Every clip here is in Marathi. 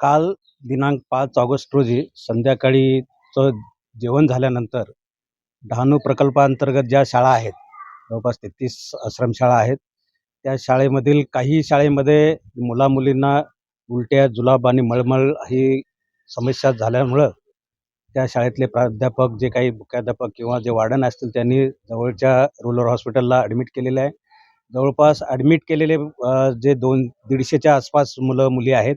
काल दिनांक पाच ऑगस्ट रोजी संध्याकाळीचं जेवण झाल्यानंतर डहाणू प्रकल्पाअंतर्गत ज्या शाळा आहेत जवळपास तेहतीस आश्रमशाळा आहेत त्या शाळेमधील काही शाळेमध्ये मुलामुलींना उलट्या जुलाब आणि मळमळ ही समस्या झाल्यामुळं त्या शाळेतले प्राध्यापक जे काही मुख्याध्यापक किंवा जे वार्डन असतील त्यांनी जवळच्या रुरल हॉस्पिटलला ॲडमिट केलेलं आहे. जवळपास ॲडमिट केलेले जे दोन दीडशेच्या आसपास मुलं मुली आहेत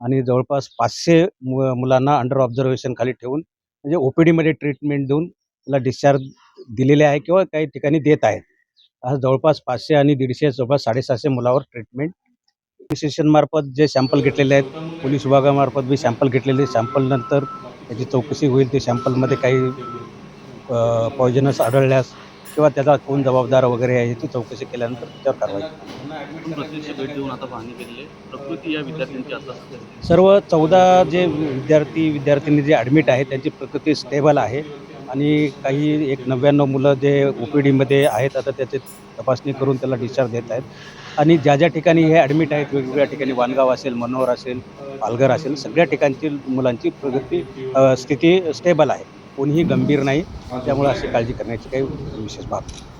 आणि जवळपास पाचशे मु मुलांना अंडर ऑब्झर्वेशन खाली ठेवून म्हणजे ओ पी डीमध्ये ट्रीटमेंट देऊन त्याला डिस्चार्ज दिलेले आहे किंवा काही ठिकाणी देत आहेत. आज जवळपास पाचशे आणि दीडशे जवळपास साडेसहाशे मुलावर ट्रीटमेंट स्टेशनमार्फत जे सॅम्पल घेतलेले आहेत पोलीस विभागामार्फत बी सॅम्पल घेतलेले सॅम्पलनंतर त्याची चौकशी होईल. ते सॅम्पलमध्ये काही पॉयझनस आढळल्यास किंवा त्याचा कोण जबाबदार वगैरे आहे याची चौकशी केल्यानंतर त्याच्यावर कारवाई आहे. सर्व चौदा जे विद्यार्थी विद्यार्थिनी जे ॲडमिट आहेत त्यांची प्रकृती स्टेबल आहे. आणि काही एक नव्याण्णव मुलं जे ओ पी डीमध्ये आहेत आता त्याची तपासणी करून त्याला डिस्चार्ज देत आहेत. आणि ज्या ज्या ठिकाणी हे ॲडमिट आहेत वेगवेगळ्या ठिकाणी वानगाव असेल मनोहर असेल पालघर असेल सगळ्या ठिकाणची मुलांची प्रगती स्थिती स्टेबल आहे. कोणीही गंभीर नाही त्यामुळे अशी काळजी करण्याची काही विशेष बाब नाही.